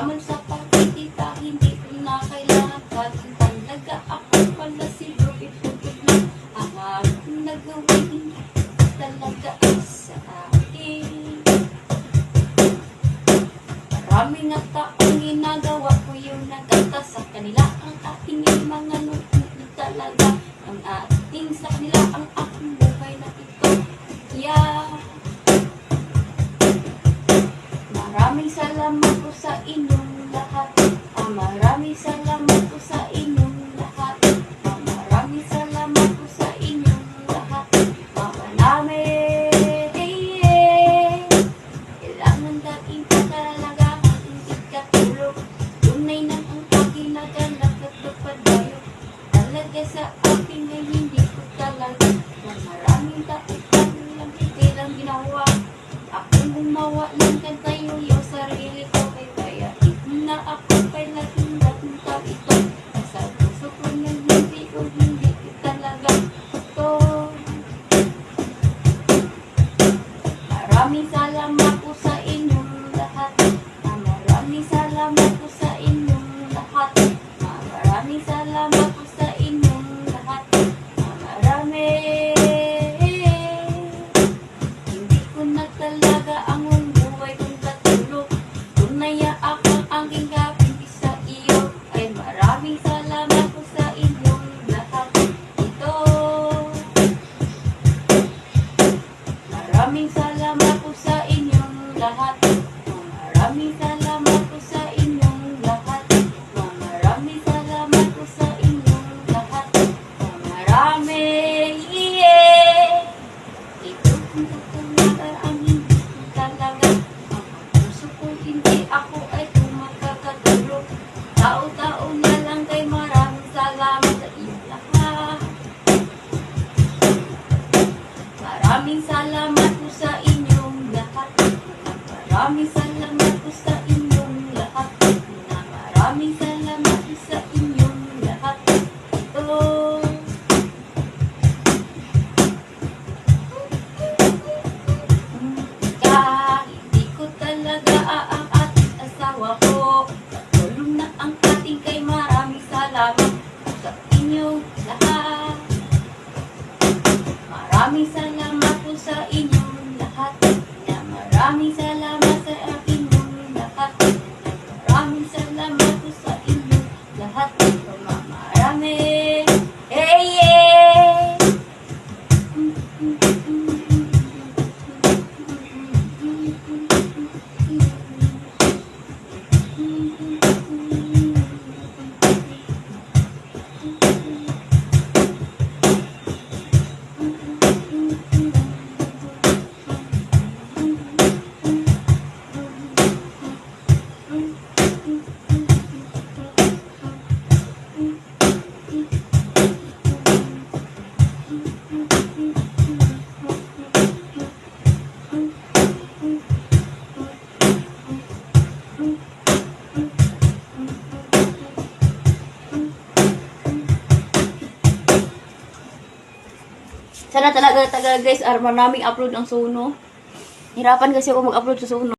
Salamat sa pagkikita, hindi ko na kailangan. Baging talaga ako pala si Ruby Pugod na Ang aking nagawin. Talaga ay sa akin. Marami nga taong ginagawa ko yung nagata Sa kanila. Ang aking mga nunod talaga Ang ating sa kanila ang aking buhay na ito. Yeah salamat po sa inyong lahat. Ah, maraming salamat po sa inyong lahat. Ah, maraming salamat po sa inyong lahat. Mama namin, hey, hey. Kailangan dating patalagahan, hindi katulog. Tunay na ang pagkinaganap at tupad tayo. Talaga sa akin ay hindi ko talaga. Na maraming dapat lang lang ginawa. Akong gumawa ng na ako kay laging Maraming salamat po sa inyong lahat. Maraming salamat po sa inyong lahat. Maraming salamat po sa inyong lahat. Marami. Yeah. Ito kung talaga ang hindi talaga. Ang puso ko hindi ako sa inyong lahat. Maraming salamat po sa inyong lahat. Maraming salamat po sa inyong lahat. Ito. Ka, hindi ko talaga aang ating asawa ko. Tulong na ang ating kay maraming salamat sa inyong lahat. Maraming salamat po sa. Na maraming Sana talaga talaga guys, arma naming upload ang suno. Hirapan kasi ako mag-upload sa suno.